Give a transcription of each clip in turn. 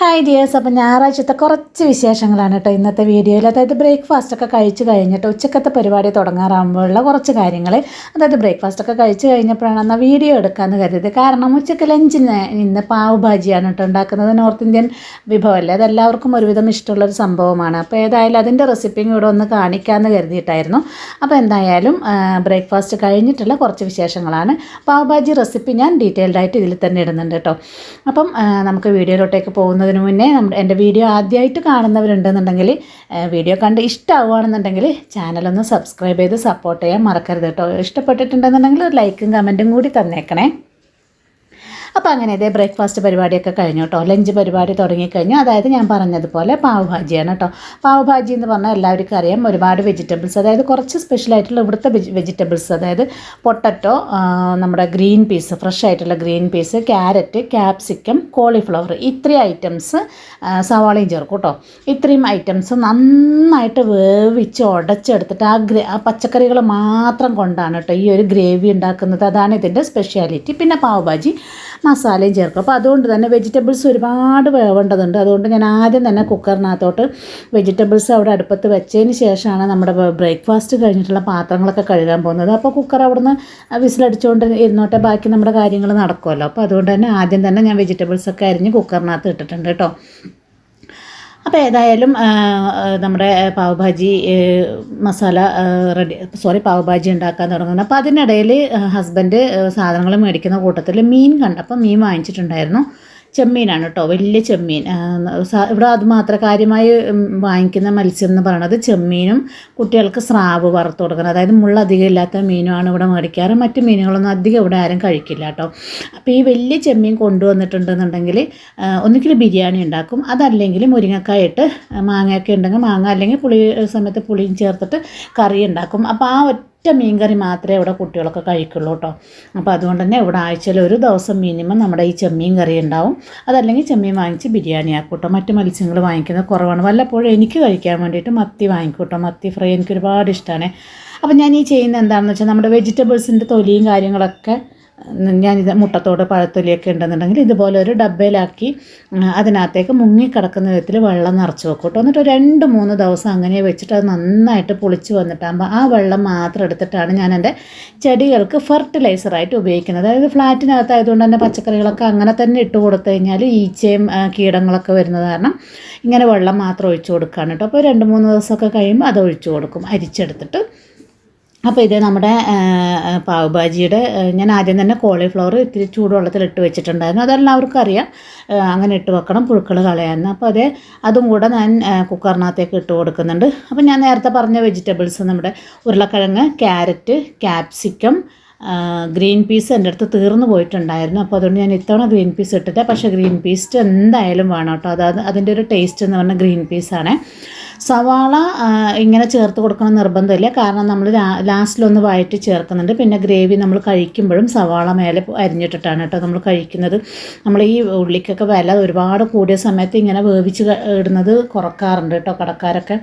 Hi dears അപ്പോൾ ഞായറാഴ്ചത്തെ കുറച്ച് വിശേഷങ്ങളാണ് കേട്ടോ ഇന്നത്തെ വീഡിയോയിൽ. അതായത് ബ്രേക്ക്ഫാസ്റ്റ് ഒക്കെ കഴിച്ച് കഴിഞ്ഞിട്ട് ഉച്ചക്കത്തെ പരിപാടി തുടങ്ങാറാകുമ്പോഴുള്ള കുറച്ച് കാര്യങ്ങൾ. അതായത് ബ്രേക്ക്ഫാസ്റ്റ് ഒക്കെ കഴിച്ച് കഴിഞ്ഞപ്പോഴാണ് എന്നാൽ വീഡിയോ എടുക്കാമെന്ന് കരുതിയത്. കാരണം ഉച്ചയ്ക്ക് ലഞ്ചിന് ഇന്ന് പാവ് ഭാജിയാണ് കേട്ടോ ഉണ്ടാക്കുന്നത്. നോർത്ത് ഇന്ത്യൻ വിഭവമല്ലേ അതെല്ലാവർക്കും ഒരുവിധം ഇഷ്ടമുള്ളൊരു സംഭവമാണ്. അപ്പോൾ ഏതായാലും അതിന്റെ റെസിപ്പിയും കൂടെ ഒന്ന് കാണിക്കാമെന്ന് കരുതിയിട്ടായിരുന്നു. അപ്പോൾ എന്തായാലും ബ്രേക്ക്ഫാസ്റ്റ് കഴിഞ്ഞിട്ടുള്ള കുറച്ച് വിശേഷങ്ങളാണ്. പാവ് ഭാജി റെസിപ്പി ഞാൻ ഡീറ്റെയിൽഡായിട്ട് ഇതിൽ തന്നെ ഇടുന്നുണ്ട് കേട്ടോ. അപ്പം നമുക്ക് വീഡിയോയിലോട്ടേക്ക് പോകുന്നതിന് മുന്നേ നമ്മുടെ എന്റെ വീഡിയോ ആദ്യമായിട്ട് കാണുന്നവരുണ്ടെന്നുണ്ടെങ്കിൽ വീഡിയോ കണ്ട് ഇഷ്ടമാവുകയാണെന്നുണ്ടെങ്കിൽ ചാനലൊന്ന് സബ്സ്ക്രൈബ് ചെയ്ത് സപ്പോർട്ട് ചെയ്യാൻ മറക്കരുത് കേട്ടോ. ഇഷ്ടപ്പെട്ടിട്ടുണ്ടെന്നുണ്ടെങ്കിൽ ഒരു ലൈക്കും കമന്റും കൂടി തന്നേക്കണേ. അപ്പോൾ അങ്ങനെ ഇതേ ബ്രേക്ക്ഫാസ്റ്റ് പരിപാടിയൊക്കെ കഴിഞ്ഞു കേട്ടോ ലഞ്ച് പരിപാടി തുടങ്ങിക്കഴിഞ്ഞു. അതായത് ഞാൻ പറഞ്ഞതുപോലെ പാവ് ഭാജിയാണ് കേട്ടോ പാവ് ഭാജി എന്ന് പറഞ്ഞാൽ എല്ലാവർക്കും അറിയാം ഒരുപാട് വെജിറ്റബിൾസ് അതായത് കുറച്ച് സ്പെഷ്യലായിട്ടുള്ള ഇവിടുത്തെ വെജിറ്റബിൾസ് അതായത് പൊട്ടറ്റോ നമ്മുടെ ഗ്രീൻ പീസ് ഫ്രഷ് ആയിട്ടുള്ള green peas carrot capsicum cauliflower ഇത്രയും ഐറ്റംസ് സവാളയും ചേർക്കും കേട്ടോ ഇത്രയും ഐറ്റംസ് നന്നായിട്ട് വേവിച്ച് ഉടച്ചെടുത്തിട്ട് ആ ഗ്രേ ആ പച്ചക്കറികൾ മാത്രം കൊണ്ടാണ് കേട്ടോ ഈ ഒരു ഗ്രേവി ഉണ്ടാക്കുന്നത്. അതാണ് ഇതിന്റെ സ്പെഷ്യാലിറ്റി പിന്നെ പാവ് ഭാജി. മസാലയും ചേർക്കും. അപ്പോൾ അതുകൊണ്ട് തന്നെ വെജിറ്റബിൾസ് ഒരുപാട് വേവേണ്ടതുണ്ട്. അതുകൊണ്ട് ഞാൻ ആദ്യം തന്നെ കുക്കറിനകത്തോട്ട് വെജിറ്റബിൾസ് അവിടെ അടുപ്പത്ത് വെച്ചതിന് ശേഷമാണ് നമ്മുടെ ബ്രേക്ക്ഫാസ്റ്റ് കഴിഞ്ഞിട്ടുള്ള പാത്രങ്ങളൊക്കെ കഴുകാൻ പോകുന്നത്. അപ്പോൾ കുക്കർ അവിടുന്ന് വിസിലടിച്ചുകൊണ്ട് ഇരുന്നോട്ടെ ബാക്കി നമ്മുടെ കാര്യങ്ങൾ നടക്കുമല്ലോ. അപ്പോൾ അതുകൊണ്ട് തന്നെ ആദ്യം തന്നെ ഞാൻ വെജിറ്റബിൾസൊക്കെ അരിഞ്ഞ് കുക്കറിനകത്ത് ഇട്ടിട്ടുണ്ട് കേട്ടോ. അപ്പോൾ ഏതായാലും നമ്മുടെ പാവ് ഭാജി മസാല റെഡി സോറി പാവ് ഭാജി ഉണ്ടാക്കാൻ തുടങ്ങുന്നു. അപ്പോൾ അതിനിടയിൽ ഹസ്ബൻഡ് സാധനങ്ങൾ മേടിക്കുന്ന കൂട്ടത്തിൽ മീൻ കണ്ടപ്പോൾ മീൻ വാങ്ങിച്ചിട്ടുണ്ടായിരുന്നു. ചെമ്മീനാണ് കേട്ടോ വലിയ ചെമ്മീൻ. ഇവിടെ അത് മാത്രം കാര്യമായി വാങ്ങിക്കുന്ന മത്സ്യം എന്ന് പറയുന്നത് ചെമ്മീനും കുട്ടികൾക്ക് സ്രാവ് വറുത്ത് കൊടുക്കുന്നത് അതായത് മുള്ള അധികം ഇല്ലാത്ത മീനുമാണ് ഇവിടെ മേടിക്കാറ്. മറ്റ് മീനുകളൊന്നും അധികം ഇവിടെ ആരും കഴിക്കില്ല കേട്ടോ. അപ്പോൾ ഈ വലിയ ചെമ്മീൻ കൊണ്ടുവന്നിട്ടുണ്ടെന്നുണ്ടെങ്കിൽ ഒന്നുകിൽ ബിരിയാണി ഉണ്ടാക്കും അതല്ലെങ്കിൽ മുരിങ്ങക്കായ ഇട്ട് മാങ്ങയൊക്കെ ഉണ്ടെങ്കിൽ മാങ്ങ അല്ലെങ്കിൽ പുളി സമയത്ത് പുളിയും ചേർത്തിട്ട് കറി ഉണ്ടാക്കും. അപ്പോൾ ആ മീൻ കറി മാത്രമേ ഇവിടെ കുട്ടികളൊക്കെ കഴിക്കുള്ളൂ കേട്ടോ. അപ്പോൾ അതുകൊണ്ട് തന്നെ ഇവിടെ ആഴ്ചയിൽ ഒരു ദിവസം മിനിമം നമ്മുടെ ഈ ചെമ്മീൻ കറി ഉണ്ടാവും. അതല്ലെങ്കിൽ ചെമ്മീൻ വാങ്ങിച്ച് ബിരിയാണി ആക്കും കേട്ടോ. മറ്റ് മത്സ്യങ്ങൾ വാങ്ങിക്കുന്നത് കുറവാണ്. വല്ലപ്പോഴും എനിക്ക് കഴിക്കാൻ വേണ്ടിയിട്ട് മത്തി വാങ്ങിക്കും കേട്ടോ. മത്തി ഫ്രൈ എനിക്ക് ഒരുപാട് ഇഷ്ടമാണ്. അപ്പോൾ ഞാൻ ഈ ചെയ്യുന്നത് എന്താണെന്ന് വെച്ചാൽ നമ്മുടെ വെജിറ്റബിൾസിന്റെ തൊലിയും കാര്യങ്ങളൊക്കെ ഞാനിത് മുട്ടത്തോട് പഴത്തൊലിയൊക്കെ ഉണ്ടെന്നുണ്ടെങ്കിൽ ഇതുപോലെ ഒരു ഡബ്ബയിലാക്കി അതിനകത്തേക്ക് മുങ്ങിക്കിടക്കുന്ന വിധത്തിൽ വെള്ളം നിറച്ച് വെക്കും കേട്ടോ. എന്നിട്ട് രണ്ട് മൂന്ന് ദിവസം അങ്ങനെ വെച്ചിട്ട് അത് നന്നായിട്ട് പൊളിച്ച് വന്നിട്ടാകുമ്പോൾ ആ വെള്ളം മാത്രം എടുത്തിട്ടാണ് ഞാൻ എന്റെ ചെടികൾക്ക് ഫെർട്ടിലൈസറായിട്ട് ഉപയോഗിക്കുന്നത്. അതായത് ഫ്ലാറ്റിനകത്തായതുകൊണ്ട് തന്നെ പച്ചക്കറികളൊക്കെ അങ്ങനെ തന്നെ ഇട്ട് കൊടുത്തു കഴിഞ്ഞാൽ ഈച്ചയും കീടങ്ങളൊക്കെ വരുന്നത് കാരണം ഇങ്ങനെ വെള്ളം മാത്രം ഒഴിച്ചു കൊടുക്കുകയാണ് കേട്ടോ. അപ്പോൾ രണ്ട് മൂന്ന് ദിവസമൊക്കെ കഴിയുമ്പോൾ അത് ഒഴിച്ചു കൊടുക്കും അരിച്ചെടുത്തിട്ട് അപ്പോൾ ഇത് നമ്മുടെ പാവ് ഭാജിയുടെ ഞാൻ ആദ്യം തന്നെ കോളിഫ്ലവർ ഇത്തിരി ചൂടുവെള്ളത്തിൽ ഇട്ട് വെച്ചിട്ടുണ്ടായിരുന്നു. അതെല്ലാവർക്കും അറിയാം. അങ്ങനെ ഇട്ട് വെക്കണം പുഴുക്കൾ കളയാമെന്ന്. അപ്പോൾ അതേ അതും കൂടെ ഞാൻ കുക്കറിനകത്തേക്ക് ഇട്ട് കൊടുക്കുന്നുണ്ട്. അപ്പോൾ ഞാൻ നേരത്തെ പറഞ്ഞ വെജിറ്റബിൾസ് നമ്മുടെ ഉരുളക്കിഴങ്ങ് ക്യാരറ്റ് ക്യാപ്സിക്കം ഗ്രീൻ പീസ് എന്റെ അടുത്ത് തീർന്നു പോയിട്ടുണ്ടായിരുന്നു. അപ്പോൾ അതുകൊണ്ട് ഞാൻ ഇത്തവണ ഗ്രീൻ പീസ് ഇട്ടിട്ട് പക്ഷേ ഗ്രീൻ പീസ് എന്തായാലും വേണം കേട്ടോ. അതായത് അതിന്റെ ഒരു ടേസ്റ്റ് എന്ന് പറഞ്ഞാൽ ഗ്രീൻ പീസാണ്. സവാള ഇങ്ങനെ ചേർത്ത് കൊടുക്കണം നിർബന്ധമില്ല. കാരണം നമ്മൾ ലാസ്റ്റിലൊന്ന് വഴറ്റി ചേർക്കുന്നുണ്ട്. പിന്നെ ഗ്രേവി നമ്മൾ കഴിക്കുമ്പോഴും സവാള മേലെ അരിഞ്ഞിട്ടിട്ടാണ് കേട്ടോ നമ്മൾ കഴിക്കുന്നത്. നമ്മൾ ഈ ഉള്ളിക്കൊക്കെ വില ഒരുപാട് കൂടിയ സമയത്ത് ഇങ്ങനെ വേവിച്ച് ഇടുന്നത് കുറക്കാറുണ്ട് കേട്ടോ കടക്കാരൊക്കെ.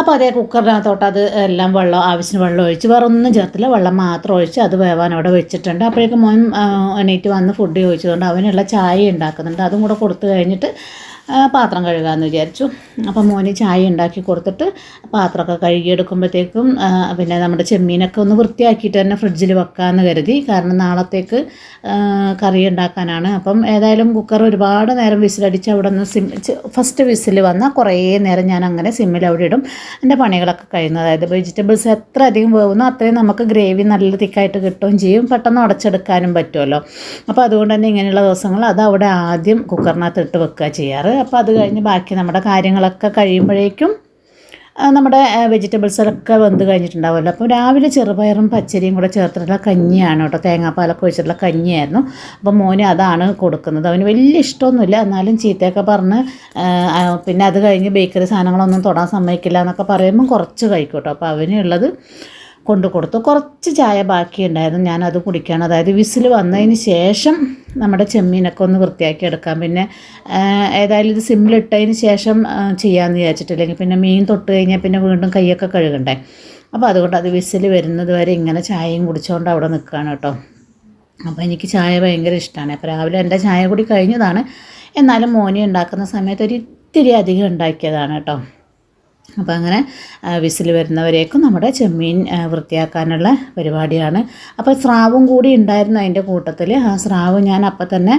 അപ്പോൾ അതേ കുക്കറിനകത്തോട്ട് അത് എല്ലാം വെള്ളം ആവശ്യത്തിന് വെള്ളം ഒഴിച്ച് വേറെ ഒന്നും ചേർത്തില്ല. വെള്ളം മാത്രം ഒഴിച്ച് അത് വേവാൻ അവിടെ വെച്ചിട്ടുണ്ട്. അപ്പോഴേക്കും മോൻ എണീറ്റ് വന്ന് ഫുഡ് ചോദിച്ചതുകൊണ്ട് അവനുള്ള ചായ ഉണ്ടാക്കുന്നുണ്ട്. അതും കൂടെ കൊടുത്തു കഴിഞ്ഞിട്ട് പാത്രം കഴുകാമെന്ന് വിചാരിച്ചു. അപ്പം മോന് ചായ ഉണ്ടാക്കി കൊടുത്തിട്ട് പാത്രമൊക്കെ കഴുകിയെടുക്കുമ്പോഴത്തേക്കും പിന്നെ നമ്മുടെ ചെമ്മീനൊക്കെ ഒന്ന് വൃത്തിയാക്കിയിട്ട് തന്നെ ഫ്രിഡ്ജിൽ വെക്കാമെന്ന് കരുതി. കാരണം നാളത്തേക്ക് കറി ഉണ്ടാക്കാനാണ്. അപ്പം ഏതായാലും കുക്കർ ഒരുപാട് നേരം വിസിലടിച്ച് അവിടെ നിന്ന് സിം ഫസ്റ്റ് വിസിൽ വന്നാൽ കുറേ നേരം ഞാൻ അങ്ങനെ സിമ്മിൽ അവിടെ ഇടും. എന്റെ പണികളൊക്കെ കഴിയുന്നു. അതായത് വെജിറ്റബിൾസ് എത്ര അധികം വേവുന്നോ അത്രയും നമുക്ക് ഗ്രേവി നല്ല തിക്കായിട്ട് കിട്ടുകയും ചെയ്യും. പെട്ടെന്ന് ഉടച്ചെടുക്കാനും പറ്റുമല്ലോ. അപ്പോൾ അതുകൊണ്ട് തന്നെ ഇങ്ങനെയുള്ള ദിവസങ്ങൾ അത് അവിടെ ആദ്യം കുക്കറിനകത്ത് ഇട്ട് വെക്കുക ചെയ്യാറ്. അപ്പോൾ അത് കഴിഞ്ഞ് ബാക്കി നമ്മുടെ കാര്യങ്ങളൊക്കെ കഴിയുമ്പോഴേക്കും നമ്മുടെ വെജിറ്റബിൾസൊക്കെ വെന്ത് കഴിഞ്ഞിട്ടുണ്ടാവുമല്ലോ. അപ്പോൾ രാവിലെ ചെറുപയറും പച്ചരിയും കൂടെ ചേർത്തിട്ടുള്ള കഞ്ഞിയാണ് കേട്ടോ. തേങ്ങാപ്പാലൊക്കെ ഒഴിച്ചിട്ടുള്ള കഞ്ഞിയായിരുന്നു. അപ്പോൾ മോന് അതാണ് കൊടുക്കുന്നത്. അവന് വലിയ ഇഷ്ടമൊന്നുമില്ല. എന്നാലും ചീത്തയൊക്കെ പറഞ്ഞ് പിന്നെ അത് കഴിഞ്ഞ് ബേക്കറി സാധനങ്ങളൊന്നും തൊടാൻ സമ്മതിക്കില്ല എന്നൊക്കെ പറയുമ്പോൾ കുറച്ച് കഴിക്കും കേട്ടോ. അപ്പോൾ അവനുള്ളത് കൊണ്ടു കൊടുത്തു. കുറച്ച് ചായ ബാക്കിയുണ്ടായിരുന്നു ഞാനത് കുടിക്കുകയാണ്. അതായത് വിസിൽ വന്നതിന് ശേഷം നമ്മുടെ ചെമ്മീനൊക്കെ ഒന്ന് വൃത്തിയാക്കി എടുക്കാം. പിന്നെ ഏതായാലും ഇത് സിമ്മിലിട്ടതിന് ശേഷം ചെയ്യാമെന്ന് വിചാരിച്ചിട്ടില്ലെങ്കിൽ പിന്നെ മീൻ തൊട്ട് കഴിഞ്ഞാൽ പിന്നെ വീണ്ടും കൈയൊക്കെ കഴുകണ്ടേ. അപ്പോൾ അതുകൊണ്ട് അത് വിസിൽ വരുന്നത് വരെ ഇങ്ങനെ ചായയും കുടിച്ചുകൊണ്ട് അവിടെ നിൽക്കുകയാണ് കേട്ടോ. അപ്പോൾ എനിക്ക് ചായ ഭയങ്കര ഇഷ്ടമാണ്. അപ്പോൾ രാവിലെ എന്റെ ചായ കൂടി കഴിഞ്ഞതാണ്. എന്നാലും മോനി ഉണ്ടാക്കുന്ന സമയത്ത് ഒരു ഇത്തിരി അധികം ഉണ്ടാക്കിയതാണ് കേട്ടോ. അപ്പോൾ അങ്ങനെ വിസിൽ വരുന്നവരേക്കും നമ്മുടെ ചെമ്മീൻ വൃത്തിയാക്കാനുള്ള പരിപാടിയാണ്. അപ്പോൾ സ്രാവും കൂടി ഉണ്ടായിരുന്നു അതിന്റെ കൂട്ടത്തിൽ ആ സ്രാവ് ഞാൻ അപ്പം തന്നെ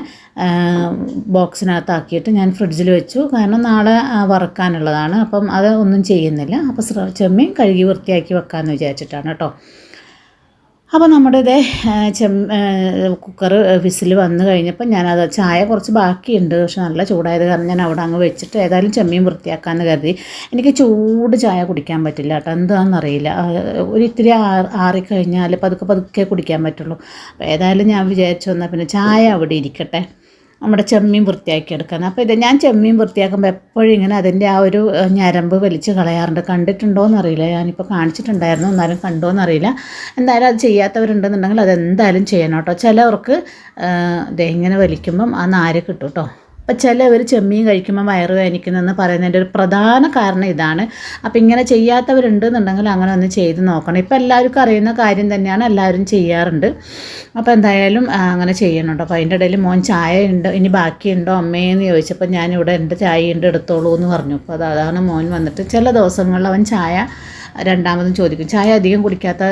ബോക്സിനകത്താക്കിയിട്ട് ഞാൻ ഫ്രിഡ്ജിൽ വെച്ചു. കാരണം നാളെ വറുക്കാനുള്ളതാണ്. അപ്പം അത് ഒന്നും ചെയ്യുന്നില്ല. അപ്പോൾ ചെമ്മീൻ കഴുകി വൃത്തിയാക്കി വെക്കാമെന്ന് വിചാരിച്ചിട്ടാണ് കേട്ടോ. അപ്പോൾ നമ്മുടെ ഇതേ ചെം കുക്കർ വിസിൽ വന്നു കഴിഞ്ഞപ്പോൾ ഞാനത് ചായ കുറച്ച് ബാക്കിയുണ്ട്. പക്ഷെ നല്ല ചൂടായത് കാരണം ഞാൻ അവിടെ അങ്ങ് വെച്ചിട്ട് ഏതായാലും ചെമ്മീൻ വൃത്തിയാക്കാമെന്ന് കരുതി. എനിക്ക് ചൂട് ചായ കുടിക്കാൻ പറ്റില്ല കേട്ടോ. എന്താണെന്നറിയില്ല ഒരു ഇത്തിരി ആറിക്കഴിഞ്ഞാൽ പതുക്കെ പതുക്കെ കുടിക്കാൻ പറ്റുള്ളൂ. അപ്പോൾ ഏതായാലും ഞാൻ വിചാരിച്ചു വന്നാൽ പിന്നെ ചായ അവിടെ ഇരിക്കട്ടെ. നമ്മുടെ ചെമ്മീൻ വൃത്തിയാക്കി എടുക്കാൻ അപ്പോൾ ഇത് ഞാൻ ചെമ്മീൻ വൃത്തിയാക്കുമ്പോൾ എപ്പോഴും ഇങ്ങനെ അതിന്റെ ആ ഒരു ഞരമ്പ് വലിച്ച് കളയാറുണ്ട്. കണ്ടിട്ടുണ്ടോ എന്നറിയില്ല ഞാനിപ്പോൾ കാണിച്ചിട്ടുണ്ടായിരുന്നു. എന്നാലും കണ്ടോ എന്നറിയില്ല എന്തായാലും അത് ചെയ്യാത്തവരുണ്ടെന്നുണ്ടെങ്കിൽ അതെന്തായാലും ചെയ്യണം കേട്ടോ. ചിലവർക്ക് ഇങ്ങനെ വലിക്കുമ്പം ആ നാര് കിട്ടും കേട്ടോ. അപ്പം ചിലവർ ചെമ്മീൻ കഴിക്കുമ്പോൾ വയറ് വേദനിക്കുന്നെന്ന് പറയുന്നതിന്റെ ഒരു പ്രധാന കാരണം ഇതാണ്. അപ്പം ഇങ്ങനെ ചെയ്യാത്തവരുണ്ടെന്നുണ്ടെങ്കിൽ അങ്ങനെ ഒന്ന് ചെയ്ത് നോക്കണം. ഇപ്പം എല്ലാവർക്കും അറിയുന്ന കാര്യം തന്നെയാണ് എല്ലാവരും ചെയ്യാറുണ്ട്. അപ്പോൾ എന്തായാലും അങ്ങനെ ചെയ്യണം കേട്ടോ അപ്പോൾ അതിന്റെ ഇടയിൽ മോൻ ചായ ഉണ്ടോ ഇനി ബാക്കിയുണ്ടോ അമ്മയെന്ന് ചോദിച്ചപ്പോൾ ഞാനിവിടെ എന്റെ ചായ ഉണ്ട് എടുത്തോളൂ എന്ന് പറഞ്ഞു. അപ്പോൾ അത് അതാണ് മോൻ വന്നിട്ട് ചില ദിവസങ്ങളിൽ അവൻ ചായ രണ്ടാമതും ചോദിക്കും. ചായ അധികം കുടിക്കാത്ത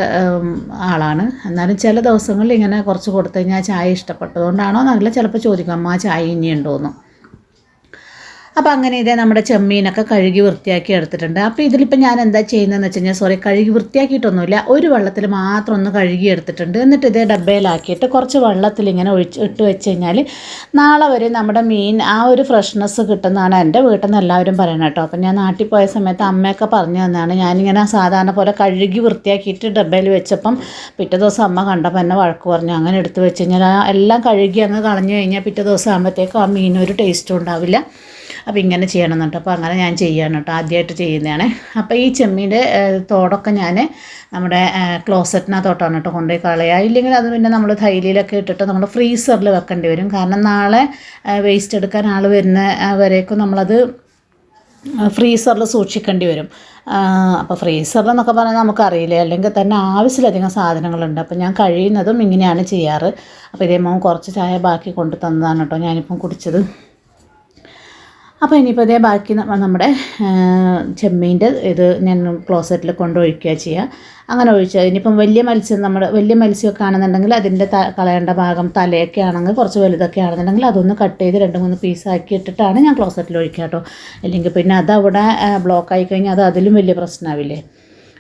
ആളാണ്. എന്നാലും ചില ദിവസങ്ങളിൽ ഇങ്ങനെ കുറച്ച് കൊടുത്തു കഴിഞ്ഞാൽ ചായ ഇഷ്ടപ്പെട്ടതുകൊണ്ടാണോ നല്ല ചിലപ്പോൾ ചോദിക്കും അമ്മ ചായ ഇനി ഉണ്ടോയെന്ന് അപ്പോൾ അങ്ങനെ ഇതേ നമ്മുടെ ചെമ്മീനൊക്കെ കഴുകി വൃത്തിയാക്കി എടുത്തിട്ടുണ്ട്. അപ്പോൾ ഇതിലിപ്പോൾ ഞാൻ എന്താ ചെയ്യുന്നതെന്ന് വെച്ച് കഴിഞ്ഞാൽ സോറി കഴുകി വൃത്തിയാക്കിയിട്ടൊന്നുമില്ല. ഒരു വെള്ളത്തിൽ മാത്രം ഒന്ന് കഴുകി എടുത്തിട്ടുണ്ട്. എന്നിട്ട് ഇതേ ഡബ്ബയിലാക്കിയിട്ട് കുറച്ച് വെള്ളത്തിൽ ഇങ്ങനെ ഒഴിച്ച് ഇട്ട് വെച്ച് കഴിഞ്ഞാൽ നാളെ വരെ നമ്മുടെ മീൻ ആ ഒരു ഫ്രഷ്നെസ് കിട്ടുന്നതാണ് എന്റെ വീട്ടിൽ നിന്ന് എല്ലാവരും പറയുന്നത് കേട്ടോ. അപ്പം ഞാൻ നാട്ടിൽ പോയ സമയത്ത് അമ്മയൊക്കെ പറഞ്ഞു തന്നാണ് ഞാനിങ്ങനെ സാധാരണ പോലെ കഴുകി വൃത്തിയാക്കിയിട്ട് ഡബ്ബയിൽ വെച്ചപ്പം പിറ്റേ ദിവസം അമ്മ കണ്ടപ്പോൾ എന്നെ വഴക്ക് പറഞ്ഞു. അങ്ങനെ എടുത്ത് വെച്ച് കഴിഞ്ഞാൽ എല്ലാം കഴുകി അങ്ങ് കളഞ്ഞു കഴിഞ്ഞാൽ പിറ്റേ ദിവസം ആകുമ്പോഴത്തേക്കും ആ മീനൊരു ടേസ്റ്റും ഉണ്ടാവില്ല. അപ്പോൾ ഇങ്ങനെ ചെയ്യണം എന്നിട്ട് അപ്പോൾ അങ്ങനെ ഞാൻ ചെയ്യാണ് കേട്ടോ ആദ്യമായിട്ട് ചെയ്യുന്നതാണ്. അപ്പോൾ ഈ ചെമ്മീന്റെ തോടൊക്കെ ഞാൻ നമ്മുടെ ക്ലോസറ്റിനകത്തോട്ടാണ് കേട്ടോ കൊണ്ടുപോയി കളയുക ഇല്ലെങ്കിൽ അത് പിന്നെ നമ്മൾ തൈലിലൊക്കെ ഇട്ടിട്ട് നമ്മൾ ഫ്രീസറിൽ വെക്കേണ്ടി വരും. കാരണം നാളെ വേസ്റ്റ് എടുക്കാൻ ആൾ വരുന്ന വരേക്കും നമ്മളത് ഫ്രീസറിൽ സൂക്ഷിക്കേണ്ടി വരും. അപ്പോൾ ഫ്രീസറിൽ എന്നൊക്കെ പറഞ്ഞാൽ നമുക്കറിയില്ല? അല്ലെങ്കിൽ തന്നെ ആവശ്യത്തിലധികം സാധനങ്ങളുണ്ട്. അപ്പോൾ ഞാൻ കഴിയുന്നതും ഇങ്ങനെയാണ് ചെയ്യാറ്. അപ്പോൾ ഇതേ മോൻ കുറച്ച് ചായ ബാക്കി കൊണ്ട് തന്നതാണ് കേട്ടോ ഞാനിപ്പം കുടിച്ചത്. അപ്പോൾ ഇനിയിപ്പോൾ ഇതേ ബാക്കി നമ്മുടെ ചെമ്മീന്റെ ഇത് ഞാൻ ക്ലോസറ്റിൽ കൊണ്ടൊഴിക്കുക ചെയ്യുക അങ്ങനെ ഒഴിച്ചാൽ ഇനിയിപ്പം വലിയ മത്സ്യം നമ്മൾ വലിയ മത്സ്യമൊക്കെ ആണെന്നുണ്ടെങ്കിൽ അതിന്റെ ത കളയേണ്ട ഭാഗം തലയൊക്കെ ആണെങ്കിൽ കുറച്ച് വലുതൊക്കെ ആണെന്നുണ്ടെങ്കിൽ അതൊന്ന് കട്ട് ചെയ്ത് രണ്ട് മൂന്ന് പീസാക്കി ഇട്ടിട്ടാണ് ഞാൻ ക്ലോസറ്റിൽ ഒഴിക്കുക കേട്ടോ. അല്ലെങ്കിൽ പിന്നെ അത് അവിടെ ബ്ലോക്ക് ആയി കഴിഞ്ഞാൽ അത് അതിലും വലിയ പ്രശ്നമാവില്ലേ.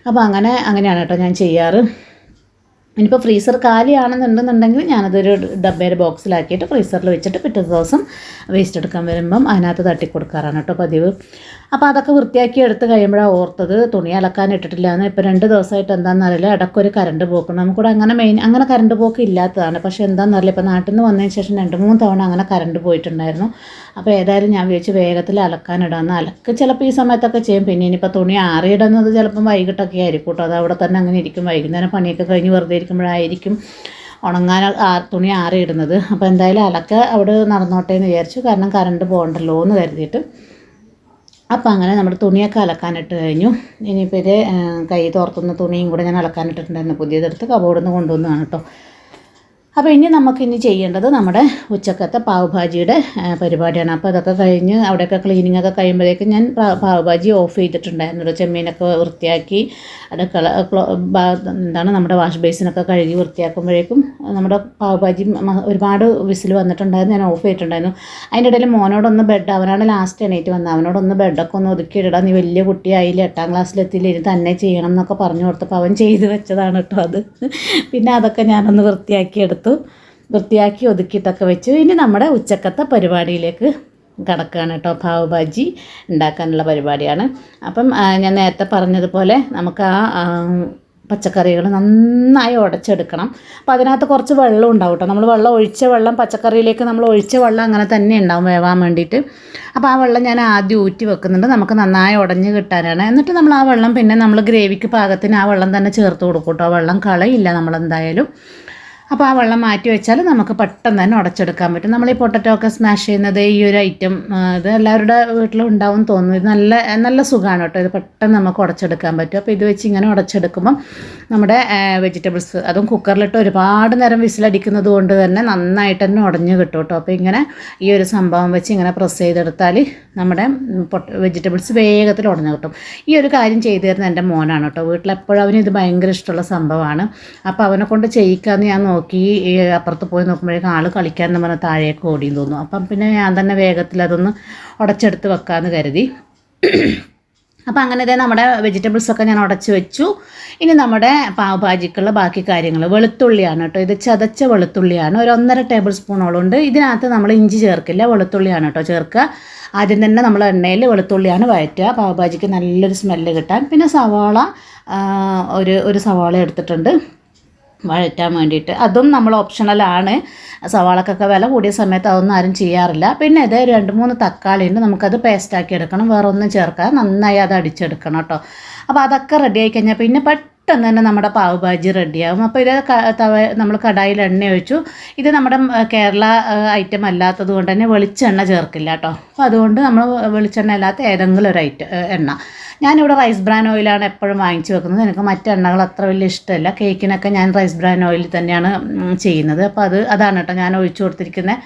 അപ്പോൾ അങ്ങനെ അങ്ങനെയാണ് കേട്ടോ ഞാൻ ചെയ്യാറ്. ഇനിയിപ്പോൾ ഫ്രീസർ കാലിയാണെന്നുണ്ടെന്നുണ്ടെങ്കിൽ ഞാനതൊരു ഡബ്ബയുടെ ബോക്സിലാക്കിയിട്ട് ഫ്രീസറിൽ വെച്ചിട്ട് പിറ്റേ ദിവസം വേസ്റ്റ് എടുക്കാൻ വരുമ്പം അതിനകത്ത് തട്ടി കൊടുക്കാറാണ് കേട്ടോ പതിവ്. അപ്പോൾ അതൊക്കെ വൃത്തിയാക്കി എടുത്ത് കഴിയുമ്പോഴാണ് ഓർത്തത് തുണി അലക്കാൻ ഇട്ടിട്ടില്ല. എന്ന് ഇപ്പോൾ രണ്ട് ദിവസമായിട്ട് എന്താണെന്ന് അറിയില്ല. ഇടയ്ക്കൊരു കറണ്ട് പോക്ക് നമുക്കിവിടെ അങ്ങനെ മെയിൻ അങ്ങനെ കറണ്ട് പോക്ക് ഇല്ലാത്തതാണ്. പക്ഷേ എന്താണെന്ന് അറിയില്ല. ഇപ്പോൾ നാട്ടിൽ നിന്ന് വന്നതിന് ശേഷം രണ്ട് മൂന്ന് തവണ അങ്ങനെ കറണ്ട് പോയിട്ടുണ്ടായിരുന്നു. അപ്പോൾ ഏതായാലും ഞാൻ വിളിച്ച് വേഗത്തിൽ അലക്കാനിടാമെന്ന് അലക്ക് ചിലപ്പോൾ ഈ സമയത്തൊക്കെ ചെയ്യും. പിന്നെ ഇനിയിപ്പോൾ തുണി ആറിയിടുന്നത് ചിലപ്പം വൈകിട്ടൊക്കെ ആയിരിക്കും കേട്ടോ. അത് അവിടെ തന്നെ അങ്ങനെ ഇരിക്കും. വൈകുന്നേരം പണിയൊക്കെ കഴിഞ്ഞ് വെറുതെ ഇരിക്കുമ്പോഴായിരിക്കും ഉണങ്ങാൻ തുണി ആറിയിടുന്നത്. അപ്പോൾ എന്തായാലും അലക്ക അവിടെ നടന്നോട്ടെ എന്ന് വിചാരിച്ചു. കാരണം കറണ്ട് പോകണ്ടല്ലോ എന്ന് കരുതിയിട്ട്. അപ്പോൾ അങ്ങനെ നമ്മുടെ തുണിയൊക്കെ അലക്കാനിട്ട് കഴിഞ്ഞു. ഇനിയിപ്പോൾ ഇത് കൈ തോർത്തുന്ന തുണിയും കൂടെ ഞാൻ അലക്കാനിട്ടിട്ടുണ്ടായിരുന്നു. പുതിയതെടുത്ത് കബോർഡിൽ നിന്ന് കൊണ്ടുവന്നതാണ് കേട്ടോ അപ്പോൾ ഇനി നമുക്കിനി ചെയ്യേണ്ടത് നമ്മുടെ ഉച്ചക്കത്തെ പാവ് ഭാജിയുടെ പരിപാടിയാണ്. അപ്പോൾ അതൊക്കെ കഴിഞ്ഞ് അവിടെയൊക്കെ ക്ലീനിങ് ഒക്കെ കഴിയുമ്പോഴേക്കും ഞാൻ പാവ് ഭാജി ഓഫ് ചെയ്തിട്ടുണ്ടായിരുന്നു. ചെമ്മീനൊക്കെ വൃത്തിയാക്കി അടുക്കള എന്താണ് നമ്മുടെ വാഷ് ബേസിനൊക്കെ കഴുകി വൃത്തിയാക്കുമ്പോഴേക്കും നമ്മുടെ പാവ് ഭാജി ഒരുപാട് വിസിൽ വന്നിട്ടുണ്ടായിരുന്നു. ഞാൻ ഓഫ് ചെയ്തിട്ടുണ്ടായിരുന്നു. അതിന്റെ ഇടയിൽ മോനോടൊന്ന് ബെഡ് അവനാണ് ലാസ്റ്റ് എണീറ്റ് വന്നത്. അവനോടൊന്ന് ബെഡൊക്കെ ഒന്ന് ഒതുക്കി ഇടാം നീ വലിയ കുട്ടിയായില്ല എട്ടാം ക്ലാസ്സിലെത്തിയില്ല ഇനി തന്നെ ചെയ്യണം എന്നൊക്കെ പറഞ്ഞു കൊടുത്തപ്പോൾ അവൻ ചെയ്ത് വെച്ചതാണ് കേട്ടോ അത്. പിന്നെ അതൊക്കെ ഞാനൊന്ന് വൃത്തിയാക്കി എടുത്തു വൃത്തിയാക്കി ഒതുക്കിയിട്ടൊക്കെ വെച്ചു. ഇനി നമ്മുടെ ഉച്ചക്കത്തെ പരിപാടിയിലേക്ക് കിടക്കുകയാണ് കേട്ടോ. പാവ് ഭാജി ഉണ്ടാക്കാനുള്ള പരിപാടിയാണ്. അപ്പം ഞാൻ നേരത്തെ പറഞ്ഞതുപോലെ നമുക്ക് ആ, പച്ചക്കറികൾ നന്നായി ഉടച്ചെടുക്കണം. അപ്പോൾ അതിനകത്ത് കുറച്ച് വെള്ളം ഉണ്ടാവും കേട്ടോ. നമ്മൾ വെള്ളം ഒഴിച്ച വെള്ളം പച്ചക്കറിയിലേക്ക് നമ്മൾ ഒഴിച്ച വെള്ളം അങ്ങനെ തന്നെ ഉണ്ടാവും വേവാൻ വേണ്ടിയിട്ട്. അപ്പോൾ ആ വെള്ളം ഞാൻ ആദ്യം ഊറ്റി വെക്കുന്നുണ്ട്. നമുക്ക് നന്നായി ഉടഞ്ഞ് കിട്ടാനാണ്. എന്നിട്ട് നമ്മൾ ആ വെള്ളം പിന്നെ നമ്മൾ ഗ്രേവിക്ക് പാകത്തിന് ആ വെള്ളം തന്നെ ചേർത്ത് കൊടുക്കും കേട്ടോ. വെള്ളം കളയില്ല നമ്മളെന്തായാലും. അപ്പോൾ ആ വെള്ളം മാറ്റി വെച്ചാൽ നമുക്ക് പെട്ടെന്ന് തന്നെ ഉടച്ചെടുക്കാൻ പറ്റും. നമ്മൾ ഈ പൊട്ടറ്റോ ഒക്കെ സ്മാഷ് ചെയ്യുന്നത് ഈ ഒരു ഐറ്റം ഇത് എല്ലാവരുടെ വീട്ടിലും ഉണ്ടാവും തോന്നുന്നു. ഇത് നല്ല നല്ല സുഖമാണ് കേട്ടോ. ഇത് പെട്ടെന്ന് നമുക്ക് ഉടച്ചെടുക്കാൻ പറ്റും. അപ്പോൾ ഇത് വെച്ച് ഇങ്ങനെ ഉടച്ചെടുക്കുമ്പം നമ്മുടെ വെജിറ്റബിൾസ് അതും കുക്കറിലിട്ട് ഒരുപാട് നേരം വിസിലടിക്കുന്നത് കൊണ്ട് തന്നെ നന്നായിട്ട് തന്നെ ഉടഞ്ഞു കിട്ടും കേട്ടോ. അപ്പോൾ ഇങ്ങനെ ഈ ഒരു സംഭവം വെച്ച് ഇങ്ങനെ പ്രസ് ചെയ്തെടുത്താൽ നമ്മുടെ വെജിറ്റബിൾസ് വേഗത്തിൽ ഉടഞ്ഞു കിട്ടും. ഈ ഒരു കാര്യം ചെയ്തു തരുന്ന എന്റെ മോനാണ് കേട്ടോ. വീട്ടിലെപ്പോഴും അവന് ഇത് ഭയങ്കര ഇഷ്ടമുള്ള സംഭവമാണ്. അപ്പോൾ അവനെ കൊണ്ട് ചെയ്യിക്കാമെന്ന് ഞാൻ നോക്കി ഈ അപ്പുറത്ത് പോയി നോക്കുമ്പോഴേക്കും ആൾ കളിക്കാൻ എന്ന് പറഞ്ഞാൽ താഴേക്ക് ഓടിയെന്ന് തോന്നുന്നു. അപ്പം പിന്നെ ഞാൻ തന്നെ വേഗത്തിൽ അതൊന്ന് ഉടച്ചെടുത്ത് വെക്കാമെന്ന് കരുതി. അപ്പം അങ്ങനെ തന്നെ നമ്മുടെ വെജിറ്റബിൾസൊക്കെ ഞാൻ ഉടച്ച് വെച്ചു. ഇനി നമ്മുടെ പാവ് ഭാജിക്കുള്ള ബാക്കി കാര്യങ്ങൾ വെളുത്തുള്ളിയാണ് കേട്ടോ. ഇത് ചതച്ച വെളുത്തുള്ളിയാണ്. ഒരു ഒന്നര ടേബിൾ സ്പൂണോളം ഉണ്ട്. ഇതിനകത്ത് നമ്മൾ ഇഞ്ചി ചേർക്കില്ല. വെളുത്തുള്ളിയാണ് കേട്ടോ ചേർക്കുക. ആദ്യം തന്നെ നമ്മൾ എണ്ണയിൽ വെളുത്തുള്ളിയാണ് വഴറ്റുക. പാവ് ഭാജിക്ക് നല്ലൊരു സ്മെല്ല് കിട്ടാൻ. പിന്നെ സവാള ഒരു ഒരു സവാള എടുത്തിട്ടുണ്ട്. വഴറ്റാൻ വേണ്ടിയിട്ട്. അതും നമ്മൾ ഓപ്ഷണലാണ് സവാളക്കൊക്കെ വില കൂടിയ സമയത്ത് അതൊന്നും ആരും ചെയ്യാറില്ല. പിന്നെ ഇത് രണ്ട് മൂന്ന് തക്കാളി ഉണ്ട്. നമുക്കത് പേസ്റ്റാക്കി എടുക്കണം. വേറെ ഒന്നും ചേർക്കാതെ നന്നായി അത് അടിച്ചെടുക്കണം കേട്ടോ. അപ്പോൾ അതൊക്കെ റെഡി ആയി കഴിഞ്ഞാൽ പിന്നെ തന്നെ നമ്മുടെ പാവ് ഭാജി റെഡിയാകും അപ്പോൾ ഇത് തവ നമ്മൾ കടായിൽ എണ്ണ ഒഴിച്ചു. ഇത് നമ്മുടെ കേരള ഐറ്റം അല്ലാത്തത് കൊണ്ട് തന്നെ വെളിച്ചെണ്ണ ചേർക്കില്ല കേട്ടോ. അപ്പോൾ അതുകൊണ്ട് നമ്മൾ വെളിച്ചെണ്ണ അല്ലാത്ത ഏതെങ്കിലും ഒരു ഐറ്റം എണ്ണ. ഞാനിവിടെ റൈസ് ബ്രാൻ ഓയിലാണ് എപ്പോഴും വാങ്ങിച്ചു വെക്കുന്നത്. എനിക്ക് മറ്റ് എണ്ണകൾ അത്ര വലിയ ഇഷ്ടമല്ല. കേക്കിനൊക്കെ ഞാൻ റൈസ് ബ്രാൻ ഓയിൽ തന്നെയാണ് ചെയ്യുന്നത്. അപ്പോൾ അത് അതാണ് കേട്ടോ ഞാൻ ഒഴിച്ചു കൊടുത്തിരിക്കുന്നത്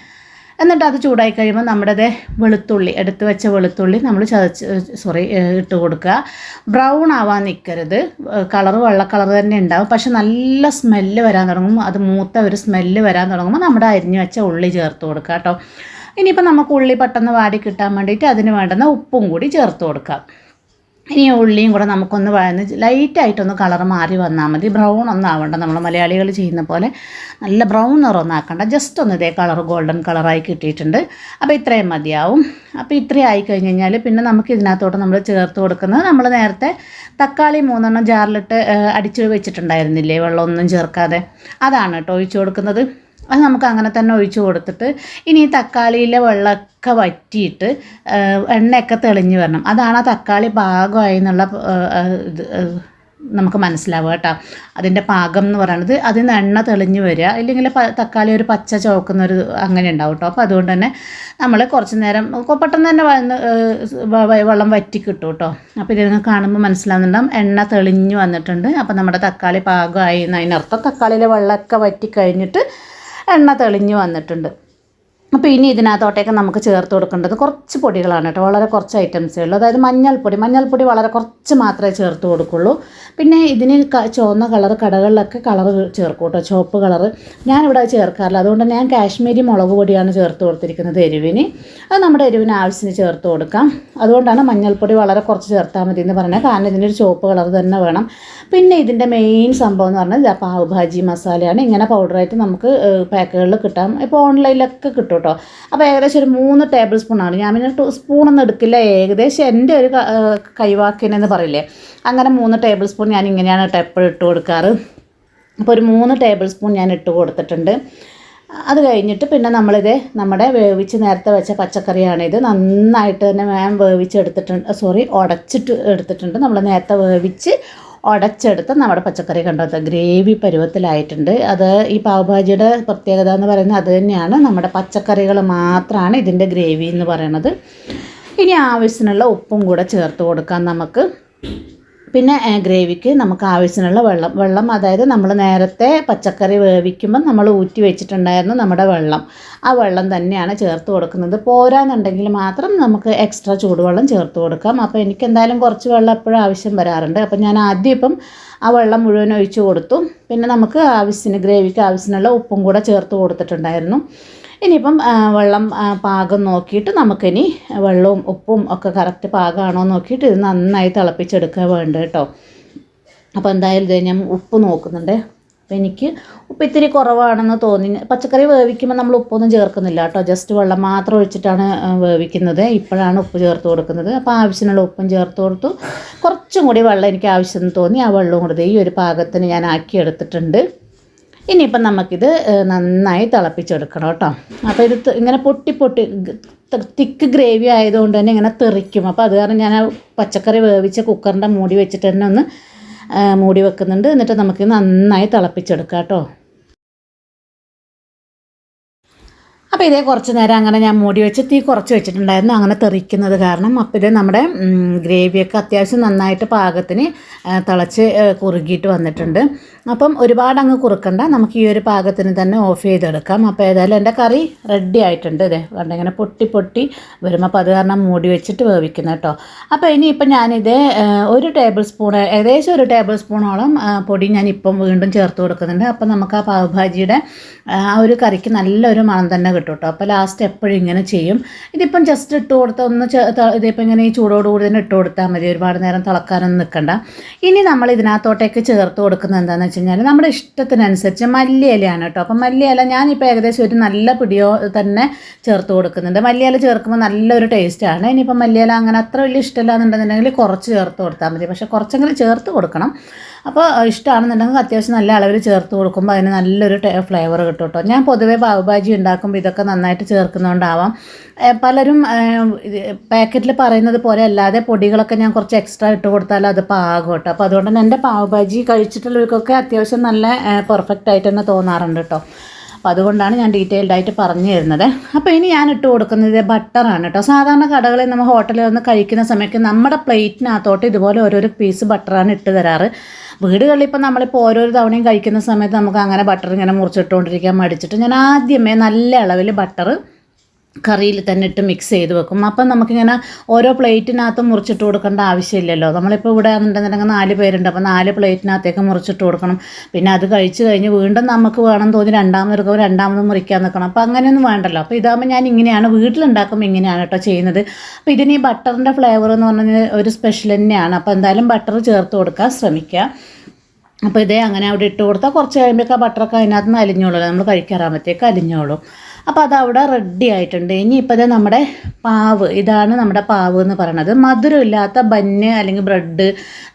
എന്നിട്ട് അത് ചൂടായി കഴിയുമ്പോൾ നമ്മുടെ ദേ വെളുത്തുള്ളി എടുത്ത് വെച്ച വെളുത്തുള്ളി നമ്മൾ ചതച്ച് സോറി ഇട്ട് കൊടുക്കുക. ബ്രൗൺ ആവാൻ നിൽക്കരുത് കളർ വെള്ള കളർ തന്നെ ഉണ്ടാവും. പക്ഷെ നല്ല സ്മെല്ല് വരാൻ തുടങ്ങും. അത് മൂത്ത ഒരു സ്മെല്ല് വരാൻ തുടങ്ങുമ്പോൾ നമ്മുടെ അരിഞ്ഞു വെച്ച ഉള്ളി ചേർത്ത് കൊടുക്കുക കേട്ടോ. ഇനിയിപ്പോൾ നമുക്ക് ഉള്ളി പെട്ടെന്ന് വാടി കിട്ടാൻ വേണ്ടിയിട്ട് അതിന് വേണ്ടുന്ന ഉപ്പും കൂടി ചേർത്ത് കൊടുക്കാം. ഇനി ഉള്ളിയും കൂടെ നമുക്കൊന്ന് വഴന്ന് ലൈറ്റായിട്ടൊന്ന് കളർ മാറി വന്നാൽ മതി. ബ്രൗൺ ഒന്നും ആവണ്ട. നമ്മൾ മലയാളികൾ ചെയ്യുന്ന പോലെ നല്ല ബ്രൗൺ നിറമൊന്നും ജസ്റ്റ് ഒന്ന് ഇതേ കളർ ഗോൾഡൻ കളറായി കിട്ടിയിട്ടുണ്ട്. അപ്പോൾ ഇത്രയും മതിയാവും. അപ്പോൾ ഇത്രയും ആയി കഴിഞ്ഞ് കഴിഞ്ഞാൽ പിന്നെ നമുക്ക് ഇതിനകത്തോട്ട് നമ്മൾ ചേർത്ത് കൊടുക്കുന്നത് നമ്മൾ നേരത്തെ തക്കാളി മൂന്നെണ്ണം ജാറിലിട്ട് അടിച്ച് വെച്ചിട്ടുണ്ടായിരുന്നില്ലേ? വെള്ളമൊന്നും ചേർക്കാതെ. അതാണ് കേട്ടോ ഒഴിച്ചു കൊടുക്കുന്നത്. അത് നമുക്ക് അങ്ങനെ തന്നെ ഒഴിച്ചു കൊടുത്തിട്ട് ഇനി തക്കാളിയിലെ വെള്ളമൊക്കെ വറ്റിയിട്ട് എണ്ണയൊക്കെ തെളിഞ്ഞ് വരണം. അതാണ് ആ തക്കാളി പാകമായി എന്നുള്ള ഇത് നമുക്ക് മനസ്സിലാവുക കേട്ടോ. അതിന്റെ പാകം എന്ന് പറയുന്നത് അതിൽ നിന്ന് എണ്ണ തെളിഞ്ഞു വരിക. ഇല്ലെങ്കിൽ തക്കാളി ഒരു പച്ച ചോക്കുന്നൊരു അങ്ങനെ ഉണ്ടാവും കേട്ടോ. അപ്പോൾ അതുകൊണ്ട് തന്നെ നമ്മൾ കുറച്ച് നേരം പെട്ടെന്ന് തന്നെ വന്ന് വെള്ളം വറ്റി കിട്ടും കേട്ടോ. അപ്പോൾ ഇതിൽ നിന്ന് കാണുമ്പോൾ മനസ്സിലാവുന്നുണ്ടാവും. എണ്ണ തെളിഞ്ഞു വന്നിട്ടുണ്ട്. അപ്പോൾ നമ്മുടെ തക്കാളി പാകമായി എന്നതിനർത്ഥം തക്കാളിയിലെ വെള്ളമൊക്കെ വറ്റി കഴിഞ്ഞിട്ട് എണ്ണ തെളിഞ്ഞു വന്നിട്ടുണ്ട്. അപ്പോൾ ഇനി ഇതിനകത്തോട്ടേക്ക് നമുക്ക് ചേർത്ത് കൊടുക്കേണ്ടത് കുറച്ച് പൊടികളാണ് കേട്ടോ. വളരെ കുറച്ച് ഐറ്റംസേ ഉള്ളൂ. അതായത് മഞ്ഞൾപ്പൊടി. മഞ്ഞൾപ്പൊടി വളരെ കുറച്ച് മാത്രമേ ചേർത്ത് കൊടുക്കുള്ളൂ. പിന്നെ ഇതിന് ചുവന്ന കളർ കടകളിലൊക്കെ കളർ ചേർക്കും കേട്ടോ. ചുവപ്പ് കളർ ഞാനിവിടെ ചേർക്കാറില്ല. അതുകൊണ്ട് ഞാൻ കാശ്മീരി മുളക് പൊടിയാണ് ചേർത്ത് കൊടുത്തിരിക്കുന്നത് എരിവിന്. അത് നമ്മുടെ എരിവിന് ആവശ്യത്തിന് ചേർത്ത് കൊടുക്കാം. അതുകൊണ്ടാണ് മഞ്ഞൾപ്പൊടി വളരെ കുറച്ച് ചേർത്താൽ മതി എന്ന് പറഞ്ഞാൽ കാരണം ഇതിനൊരു ചുവപ്പ് കളർ തന്നെ വേണം. പിന്നെ ഇതിന്റെ മെയിൻ സംഭവം എന്ന് പറഞ്ഞാൽ പാവ് ഭാജി മസാലയാണ്. ഇങ്ങനെ പൗഡറായിട്ട് നമുക്ക് പാക്കുകളിൽ കിട്ടാം. ഇപ്പോൾ ഓൺലൈനിലൊക്കെ കിട്ടും കേട്ടോ അപ്പോൾ ഏകദേശം ഒരു മൂന്ന് ടേബിൾ സ്പൂണാണ് ഞാൻ പിന്നെ സ്പൂണൊന്നും എടുക്കില്ല. ഏകദേശം എന്റെ ഒരു കൈവാക്കിനെന്ന് പറയില്ലേ. അങ്ങനെ മൂന്ന് ടേബിൾ സ്പൂൺ ഞാൻ ഇങ്ങനെയാണ് കേട്ടോ എപ്പോഴും ഇട്ട് കൊടുക്കാറ്. അപ്പോൾ ഒരു മൂന്ന് ടേബിൾ സ്പൂൺ ഞാൻ ഇട്ട് കൊടുത്തിട്ടുണ്ട്. അത് കഴിഞ്ഞിട്ട് പിന്നെ നമ്മളിത് നമ്മുടെ വേവിച്ച് നേരത്തെ വെച്ച പച്ചക്കറിയാണിത് നന്നായിട്ട് തന്നെ ഞാൻ വേവിച്ചെടുത്തിട്ടുണ്ട് സോറി ഉടച്ചിട്ട് എടുത്തിട്ടുണ്ട്. നമ്മൾ നേരത്തെ വേവിച്ച് ഉടച്ചെടുത്ത് നമ്മുടെ പച്ചക്കറി കണ്ടത്. ഗ്രേവി പരുവത്തിലായിട്ടുണ്ട്. അത് ഈ പാവഭാജിയുടെ പ്രത്യേകത എന്ന് പറയുന്നത് അത് തന്നെയാണ്. നമ്മുടെ പച്ചക്കറികൾ മാത്രമാണ് ഇതിന്റെ ഗ്രേവി എന്ന് പറയുന്നത്. ഇനി ആവശ്യത്തിനുള്ള ഉപ്പും കൂടെ ചേർത്ത് കൊടുക്കാം നമുക്ക്. പിന്നെ ഗ്രേവിക്ക് നമുക്ക് ആവശ്യത്തിനുള്ള വെള്ളം. വെള്ളം അതായത് നമ്മൾ നേരത്തെ പച്ചക്കറി വേവിക്കുമ്പോൾ നമ്മൾ ഊറ്റി വെച്ചിട്ടുണ്ടായിരുന്നു നമ്മുടെ വെള്ളം. ആ വെള്ളം തന്നെയാണ് ചേർത്ത് കൊടുക്കുന്നത്. പോരാന്നുണ്ടെങ്കിൽ മാത്രം നമുക്ക് എക്സ്ട്രാ ചൂടുവെള്ളം ചേർത്ത് കൊടുക്കാം. അപ്പോൾ എനിക്ക് എന്തായാലും കുറച്ച് വെള്ളം എപ്പോഴും ആവശ്യം വരാറുണ്ട്. അപ്പോൾ ഞാൻ ആദ്യം ഇപ്പം ആ വെള്ളം മുഴുവൻ ഒഴിച്ചു കൊടുത്തു. പിന്നെ നമുക്ക് ആവശ്യത്തിന് ഗ്രേവിക്ക് ആവശ്യത്തിനുള്ള ഉപ്പും കൂടെ ചേർത്ത് കൊടുത്തിട്ടുണ്ടായിരുന്നു. ഇനിയിപ്പം വെള്ളം പാകം നോക്കിയിട്ട് നമുക്കിനി വെള്ളവും ഉപ്പും ഒക്കെ കറക്റ്റ് പാകമാണോ നോക്കിയിട്ട് ഇത് നന്നായി തിളപ്പിച്ചെടുക്കുക വേണ്ട കേട്ടോ അപ്പോൾ എന്തായാലും ഇത് ഞാൻ ഉപ്പ് നോക്കുന്നുണ്ട്. അപ്പോൾ എനിക്ക് ഉപ്പ് ഇത്തിരി കുറവാണെന്ന് തോന്നി. പച്ചക്കറി വേവിക്കുമ്പോൾ നമ്മൾ ഉപ്പൊന്നും ചേർക്കുന്നില്ല കേട്ടോ ജസ്റ്റ് വെള്ളം മാത്രം ഒഴിച്ചിട്ടാണ് വേവിക്കുന്നത്. ഇപ്പോഴാണ് ഉപ്പ് ചേർത്ത് കൊടുക്കുന്നത്. അപ്പോൾ ആവശ്യമുള്ള ഉപ്പും ചേർത്ത് കൊടുത്തു. കുറച്ചും കൂടി വെള്ളം എനിക്ക് ആവശ്യമെന്ന് തോന്നി. ആ വെള്ളവും കൂടി ഈ ഒരു പാകത്തിന് ഞാൻ ആക്കി എടുത്തിട്ടുണ്ട് ഇനിയിപ്പം നമുക്കിത് നന്നായി തിളപ്പിച്ചെടുക്കണം കേട്ടോ. അപ്പോൾ ഇത് ഇങ്ങനെ പൊട്ടി പൊട്ടി തിക്ക് ഗ്രേവി ആയതുകൊണ്ട് തന്നെ ഇങ്ങനെ തെറിക്കും. അപ്പോൾ അത് കാരണം ഞാൻ പച്ചക്കറി വേവിച്ച കുക്കറിന്റെ മൂടി വെച്ചിട്ട് തന്നെ ഒന്ന് മൂടി വെക്കുന്നുണ്ട്. എന്നിട്ട് നമുക്ക് നന്നായി തിളപ്പിച്ചെടുക്കാം കേട്ടോ. അപ്പോൾ ഇതേ കുറച്ച് നേരം അങ്ങനെ ഞാൻ മൂടി വെച്ച് തീ കുറച്ച് വെച്ചിട്ടുണ്ടായിരുന്നു. അങ്ങനെ തെറിക്കുന്നത് കാരണം അപ്പോൾ ഇത് നമ്മുടെ ഗ്രേവിയൊക്കെ അത്യാവശ്യം നന്നായിട്ട് പാകത്തിന് തിളച്ച് കുറുകിയിട്ട് വന്നിട്ടുണ്ട്. അപ്പം ഒരുപാട് അങ്ങ് കുറുക്കണ്ട. നമുക്ക് ഈ ഒരു പാകത്തിന് തന്നെ ഓഫ് ചെയ്തെടുക്കാം. അപ്പോൾ ഏതായാലും എന്റെ കറി റെഡി ആയിട്ടുണ്ട് ഇതേ. കണ്ട ഇങ്ങനെ പൊട്ടി പൊട്ടി വരുമ്പോൾ അപ്പോൾ അത് കാരണം മൂടി വെച്ചിട്ട് വേവിക്കുന്നത് കേട്ടോ. അപ്പോൾ ഇനിയിപ്പോൾ ഞാനിത് ഒരു ടേബിൾ സ്പൂൺ ഏകദേശം ഒരു ടേബിൾ സ്പൂണോളം പൊടി ഞാൻ ഇപ്പം വീണ്ടും ചേർത്ത് കൊടുക്കുന്നുണ്ട്. അപ്പോൾ നമുക്ക് ആ പാവ് ഭാജിയുടെ ആ ഒരു കറിക്ക് നല്ലൊരു മണം തന്നെ കിട്ടും കേട്ടോ. അപ്പോൾ ലാസ്റ്റ് എപ്പോഴും ഇങ്ങനെ ചെയ്യും. ഇതിപ്പം ജസ്റ്റ് ഇട്ട് കൊടുത്ത ഒന്ന് ഇതിപ്പോൾ ഇങ്ങനെ ഈ ചൂടോടുകൂടി തന്നെ ഇട്ട് കൊടുത്താൽ മതി. ഒരുപാട് നേരം തിളക്കാനൊന്നും നിൽക്കണ്ട ഇനി നമ്മൾ ഇതിനകത്തോട്ടേക്ക് ചേർത്ത് കൊടുക്കുന്നത് എന്താണെന്ന് വെച്ച് കഴിഞ്ഞാൽ നമ്മുടെ ഇഷ്ടത്തിനനുസരിച്ച് മല്ലിയിലയാണ് കേട്ടോ. അപ്പം മല്ലിയില ഞാനിപ്പോൾ ഏകദേശം ഒരു നല്ല പിടിയോ തന്നെ ചേർത്ത് കൊടുക്കുന്നുണ്ട്. മല്ലിയില ചേർക്കുമ്പോൾ നല്ലൊരു ടേസ്റ്റാണ് ഇനിയിപ്പോൾ മല്ലിയില അങ്ങനെ അത്ര വലിയ ഇഷ്ടമില്ല എന്നുണ്ടെന്നുണ്ടെങ്കിൽ കുറച്ച് ചേർത്ത് കൊടുത്താൽ മതി. പക്ഷേ കുറച്ചെങ്കിലും ചേർത്ത് കൊടുക്കണം. അപ്പോൾ ഇഷ്ടമാണെന്നുണ്ടെങ്കിൽ അത്യാവശ്യം നല്ല അളവിൽ ചേർത്ത് കൊടുക്കുമ്പോൾ അതിന് നല്ലൊരു ഫ്ലേവർ കിട്ടും കേട്ടോ ഞാൻ പൊതുവേ പാവഭാജി ഉണ്ടാക്കുമ്പോൾ ഇതൊക്കെ നന്നായിട്ട് ചേർക്കുന്നതുകൊണ്ടാവാം പലരും പാക്കറ്റിൽ പറയുന്നത് പോലെ അല്ലാതെ പൊടികളൊക്കെ ഞാൻ കുറച്ച് എക്സ്ട്രാ ഇട്ട് കൊടുത്താൽ അത് പാകം കേട്ടോ അപ്പോൾ അതുകൊണ്ട് തന്നെ എന്റെ പാവ് ഭാജി കഴിച്ചിട്ടുള്ളവർക്കൊക്കെ അത്യാവശ്യം നല്ല പെർഫെക്റ്റ് ആയിട്ട് തന്നെ തോന്നാറുണ്ട് കേട്ടോ അപ്പോൾ അതുകൊണ്ടാണ് ഞാൻ ഡീറ്റെയിൽഡ് ആയിട്ട് പറഞ്ഞു തരുന്നത്. അപ്പോൾ ഇനി ഞാൻ ഇട്ട് കൊടുക്കുന്നത് ബട്ടറാണ് കേട്ടോ സാധാരണ കടകളിൽ നമ്മൾ ഹോട്ടലിൽ വന്ന് കഴിക്കുന്ന സമയത്ത് നമ്മുടെ പ്ലേറ്റിനകത്തോട്ട് ഇതുപോലെ ഓരോരോ പീസ് ബട്ടറാണ് ഇട്ട് തരാറ്. വീടുകളിൽ ഇപ്പം നമ്മളിപ്പോൾ ഓരോരോ തവണയും കഴിക്കുന്ന സമയത്ത് നമുക്ക് അങ്ങനെ ബട്ടർ ഇങ്ങനെ മുറിച്ചിട്ടുകൊണ്ടിരിക്കാൻ മടിച്ചിട്ട് ഞാൻ ആദ്യമേ നല്ല അളവിൽ ബട്ടർ കറിയിൽ തന്നെ ഇട്ട് മിക്സ് ചെയ്ത് വെക്കും. അപ്പം നമുക്കിങ്ങനെ ഓരോ പ്ലേറ്റിനകത്ത് മുറിച്ചിട്ട് കൊടുക്കേണ്ട ആവശ്യമില്ലല്ലോ. നമ്മളിപ്പോൾ ഇവിടെ എന്നുണ്ടെന്നുണ്ടെങ്കിൽ നാല് പേരുണ്ട്. അപ്പോൾ നാല് പ്ലേറ്റിനകത്തേക്ക് മുറിച്ചിട്ട് കൊടുക്കണം. പിന്നെ അത് കഴിച്ച് കഴിഞ്ഞ് വീണ്ടും നമുക്ക് വേണം തോന്നി രണ്ടാമത് എടുക്കുമ്പോൾ രണ്ടാമത് മുറിക്കാൻ നിൽക്കണം അപ്പോൾ അങ്ങനെയൊന്നും വേണ്ടല്ലോ. അപ്പോൾ ഇതാകുമ്പോൾ ഞാൻ ഇങ്ങനെയാണ് വീട്ടിലുണ്ടാക്കുമ്പോൾ ഇങ്ങനെയാണ് കേട്ടോ ചെയ്യുന്നത്. അപ്പോൾ ഇതിന് ഈ ബട്ടറിന്റെ ഫ്ലേവർ എന്ന് പറഞ്ഞാൽ ഒരു സ്പെഷ്യൽ തന്നെയാണ്. അപ്പോൾ എന്തായാലും ബട്ടർ ചേർത്ത് കൊടുക്കാൻ ശ്രമിക്കുക. അപ്പോൾ ഇതേ അങ്ങനെ അവിടെ ഇട്ട് കൊടുത്താൽ കുറച്ച് കഴിയുമ്പോഴൊക്കെ ബട്ടറൊക്കെ അതിനകത്ത് നിന്ന് അലിഞ്ഞോളൂ. നമ്മൾ കഴിക്കാറാകുമ്പോഴത്തേക്ക് അലിഞ്ഞോളും. അപ്പോൾ അത് അവിടെ റെഡി ആയിട്ടുണ്ട്. ഇനിയിപ്പോൾ നമ്മുടെ പാവ്. ഇതാണ് നമ്മുടെ പാവ് എന്ന് പറയുന്നത് മധുരമില്ലാത്ത ബന്ന് അല്ലെങ്കിൽ ബ്രെഡ്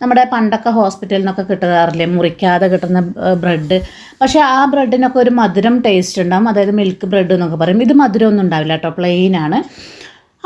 നമ്മുടെ പണ്ടൊക്കെ ഹോസ്പിറ്റലിൽ നിന്നൊക്കെ കിട്ടാറില്ലേ? മുറിക്കാതെ കിട്ടുന്ന ബ്രെഡ് പക്ഷേ ആ ബ്രെഡിനൊക്കെ ഒരു മധുരം ടേസ്റ്റ് ഉണ്ടാകും അതായത് മിൽക്ക് ബ്രെഡ് എന്നൊക്കെ പറയും. ഇത് മധുരമൊന്നും ഉണ്ടാവില്ല കേട്ടോ. പ്ലെയിൻ ആണ്.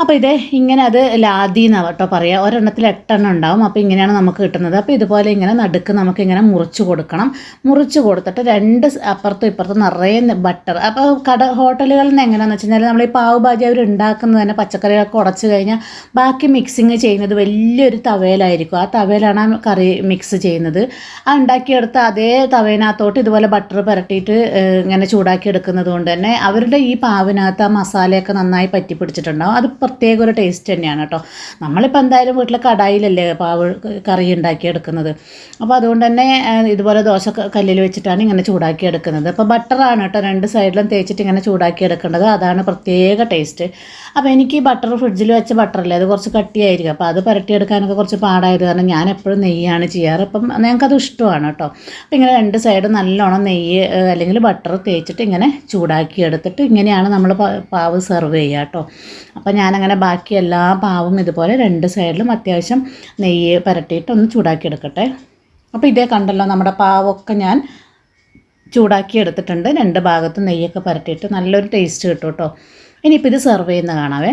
അപ്പോൾ ഇത് ഇങ്ങനെ അത് ലാദി എന്നാണ് കേട്ടോ പറയുക ഒരെണ്ണത്തിൽ എട്ടെണ്ണം ഉണ്ടാവും. അപ്പോൾ ഇങ്ങനെയാണ് നമുക്ക് കിട്ടുന്നത്. അപ്പോൾ ഇതുപോലെ ഇങ്ങനെ നടുക്ക് നമുക്ക് ഇങ്ങനെ മുറിച്ച് കൊടുക്കണം. മുറിച്ച് കൊടുത്തിട്ട് രണ്ട് അപ്പുറത്തും ഇപ്പുറത്തും നിറയെ ബട്ടർ. അപ്പോൾ കട ഹോട്ടലുകളിൽ നിന്ന് എങ്ങനെയാണെന്ന് വെച്ച് കഴിഞ്ഞാൽ നമ്മൾ ഈ പാവ് ഭാജി അവർ ഉണ്ടാക്കുന്നത് തന്നെ പച്ചക്കറികളൊക്കെ ഉടച്ച് കഴിഞ്ഞാൽ ബാക്കി മിക്സിങ് ചെയ്യുന്നത് വലിയൊരു തവയിലായിരിക്കും. ആ തവയിലാണ് ആ കറി മിക്സ് ചെയ്യുന്നത്. ആ ഉണ്ടാക്കിയെടുത്ത അതേ തവയിനകത്തോട്ട് ഇതുപോലെ ബട്ടർ പുരട്ടിയിട്ട് ഇങ്ങനെ ചൂടാക്കി എടുക്കുന്നത് കൊണ്ട് തന്നെ അവരുടെ ഈ പാവിനകത്ത് ആ മസാലയൊക്കെ നന്നായി പറ്റി പിടിച്ചിട്ടുണ്ടാവും അത് പ്രത്യേക ഒരു ടേസ്റ്റ് തന്നെയാണ് കേട്ടോ നമ്മളിപ്പോൾ എന്തായാലും വീട്ടിലെ കടായിലല്ലേ പാവ് കറി ഉണ്ടാക്കി എടുക്കുന്നത് അപ്പോൾ അതുകൊണ്ട് തന്നെ ഇതുപോലെ ദോശ കല്ലിൽ വെച്ചിട്ടാണ് ഇങ്ങനെ ചൂടാക്കി എടുക്കുന്നത് അപ്പോൾ ബട്ടറാണ് കേട്ടോ രണ്ട് സൈഡിലും തേച്ചിട്ട് ഇങ്ങനെ ചൂടാക്കി എടുക്കേണ്ടത് അതാണ് പ്രത്യേക ടേസ്റ്റ് അപ്പോൾ എനിക്ക് ബട്ടർ ഫ്രിഡ്ജിൽ വെച്ച ബട്ടറല്ലേ അത് കുറച്ച് കട്ടിയായിരിക്കും. അപ്പോൾ അത് പുരട്ടിയെടുക്കാനൊക്കെ കുറച്ച് പാടായത് കാരണം ഞാൻ എപ്പോഴും നെയ്യാണ് ചെയ്യാറ്. അപ്പം ഞങ്ങൾക്കത് ഇഷ്ടമാണ് കേട്ടോ അപ്പോൾ ഇങ്ങനെ രണ്ട് സൈഡും നല്ലോണം നെയ്യ് അല്ലെങ്കിൽ ബട്ടർ തേച്ചിട്ട് ഇങ്ങനെ ചൂടാക്കി എടുത്തിട്ട് ഇങ്ങനെയാണ് നമ്മൾ പാവ് സെർവ് ചെയ്യുക കേട്ടോ അപ്പോൾ ഞാനങ്ങനെ ബാക്കി എല്ലാ പാവും ഇതുപോലെ രണ്ട് സൈഡിലും അത്യാവശ്യം നെയ്യ് പുരട്ടിയിട്ട് ഒന്ന് ചൂടാക്കി എടുക്കട്ടെ. അപ്പോൾ ഇതേ കണ്ടല്ലോ നമ്മുടെ പാവൊക്കെ ഞാൻ ചൂടാക്കി എടുത്തിട്ടുണ്ട്. രണ്ട് ഭാഗത്തും നെയ്യൊക്കെ പുരട്ടിയിട്ട് നല്ലൊരു ടേസ്റ്റ് കിട്ടും കേട്ടോ ഇനിയിപ്പോൾ ഇത് സെർവ് ചെയ്യുന്ന കാണാവേ.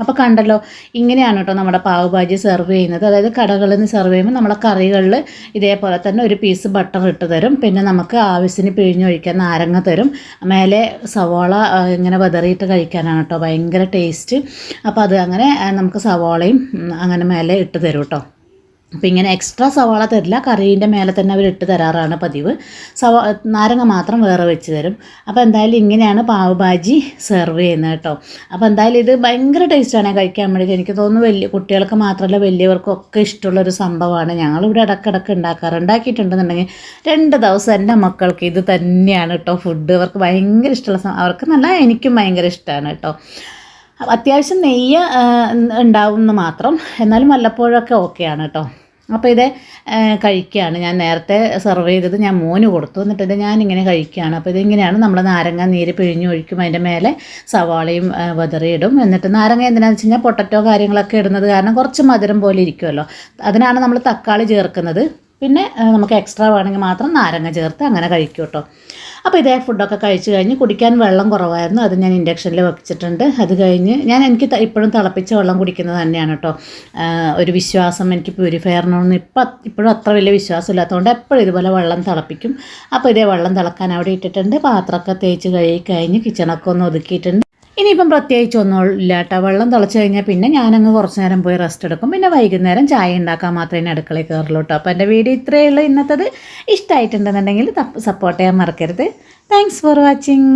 അപ്പോൾ കണ്ടല്ലോ ഇങ്ങനെയാണ് കേട്ടോ നമ്മുടെ പാവ് ഭാജി സെർവ് ചെയ്യുന്നത്. അതായത് കടകളിൽ നിന്ന് സെർവ് ചെയ്യുമ്പോൾ നമ്മളെ കറികളിൽ ഇതേപോലെ തന്നെ ഒരു പീസ് ബട്ടർ ഇട്ട് തരും. പിന്നെ നമുക്ക് ആവശ്യത്തിന് പിഴിഞ്ഞൊഴിക്കാൻ നാരങ്ങ തരും. മേലെ സവാള ഇങ്ങനെ വെതറിയിട്ട് കഴിക്കാനാണ് കേട്ടോ. ഭയങ്കര ടേസ്റ്റ് അപ്പോൾ അത് അങ്ങനെ നമുക്ക് സവാളയും അങ്ങനെ മേലെ ഇട്ട് തരും കേട്ടോ. അപ്പോൾ ഇങ്ങനെ എക്സ്ട്രാ സവാള തരില്ല കറീന്റെ മേലെ തന്നെ അവർ ഇട്ട് തരാറാണ് പതിവ്. സവാ നാരങ്ങ മാത്രം വേറെ വെച്ച് തരും. അപ്പോൾ എന്തായാലും ഇങ്ങനെയാണ് പാവ് ഭാജി സെർവ് ചെയ്യുന്നത് കേട്ടോ. അപ്പോൾ എന്തായാലും ഇത് ഭയങ്കര ടേസ്റ്റാണ് കഴിക്കാൻ വേണ്ടി എനിക്ക് തോന്നുന്നു വലിയ കുട്ടികൾക്ക് മാത്രമല്ല വലിയവർക്കും ഒക്കെ ഇഷ്ടമുള്ളൊരു സംഭവമാണ്. ഞങ്ങളിവിടെ ഇടക്കിടക്ക് ഉണ്ടാക്കാറ്. ഉണ്ടാക്കിയിട്ടുണ്ടെന്നുണ്ടെങ്കിൽ രണ്ട് ദിവസം എന്റെ മക്കൾക്ക് ഇത് തന്നെയാണ് കേട്ടോ ഫുഡ് അവർക്ക് ഭയങ്കര ഇഷ്ടമുള്ള അവർക്ക് നല്ല എനിക്കും ഭയങ്കര ഇഷ്ടമാണ് കേട്ടോ. അത്യാവശ്യം നെയ്യ് ഉണ്ടാവുമെന്ന് മാത്രം. എന്നാലും വല്ലപ്പോഴൊക്കെ ഓക്കെയാണ് കേട്ടോ. അപ്പോൾ ഇത് കഴിക്കുകയാണ് ഞാൻ നേരത്തെ സെർവ് ചെയ്തത് ഞാൻ മോന് കൊടുത്തു. എന്നിട്ട് ഇത് ഞാനിങ്ങനെ കഴിക്കുകയാണ് അപ്പോൾ ഇതിങ്ങനെയാണ് നമ്മൾ നാരങ്ങ നീര് പിഴിഞ്ഞ് ഒഴിക്കും. അതിന്റെ മേലെ സവാളയും വിതറിയിടും. എന്നിട്ട് നാരങ്ങ എന്തിനാണെന്ന് വെച്ച് കഴിഞ്ഞാൽ പൊട്ടറ്റോ കാര്യങ്ങളൊക്കെ ഇടുന്നത് കാരണം കുറച്ച് മധുരം പോലെ ഇരിക്കുമല്ലോ അതിനാണ് നമ്മൾ തക്കാളി ചേർക്കുന്നത്. പിന്നെ നമുക്ക് എക്സ്ട്രാ വേണമെങ്കിൽ മാത്രം നാരങ്ങ ചേർത്ത് അങ്ങനെ കഴിക്കും കേട്ടോ. അപ്പോൾ ഇതേ ഫുഡൊക്കെ കഴിച്ച് കഴിഞ്ഞ് കുടിക്കാൻ വെള്ളം കുറവായിരുന്നു. അത് ഞാൻ ഇൻഡക്ഷനിൽ വെച്ചിട്ടുണ്ട്. അത് കഴിഞ്ഞ് ഞാൻ എനിക്ക് ഇപ്പോഴും തിളപ്പിച്ച വെള്ളം കുടിക്കുന്നത് തന്നെയാണ് കേട്ടോ ഒരു വിശ്വാസം എനിക്ക് പ്യൂരിഫയറിനൊന്നും ഇപ്പം ഇപ്പോഴും അത്ര വലിയ വിശ്വാസം ഇല്ലാത്തതുകൊണ്ട് എപ്പോഴും ഇതുപോലെ വെള്ളം തിളപ്പിക്കും. അപ്പോൾ ഇതേ വെള്ളം തിളക്കാൻ അവിടെ ഇട്ടിട്ടുണ്ട്. പാത്രമൊക്കെ തേച്ച് കഴുകി കഴിഞ്ഞ് കിച്ചണൊക്കെ ഒന്ന് ഒതുക്കിയിട്ടുണ്ട്. ഇനിയിപ്പം പ്രത്യേകിച്ച് ഒന്നുമില്ല കേട്ടോ വെള്ളം തിളച്ച് കഴിഞ്ഞാൽ പിന്നെ ഞാനങ്ങ് കുറച്ച് നേരം പോയി റെസ്റ്റ് എടുക്കും. പിന്നെ വൈകുന്നേരം ചായ ഉണ്ടാക്കാൻ മാത്രമേ അടുക്കളയിൽ കയറുള്ളൂ കേട്ടോ അപ്പോൾ എന്റെ വീഡിയോ ഇത്രയേ ഉള്ളൂ. ഇന്നത്തത് ഇഷ്ടമായിട്ടുണ്ടെന്നുണ്ടെങ്കിൽ സപ്പോർട്ട് ചെയ്യാൻ മറക്കരുത്. Thanks for watching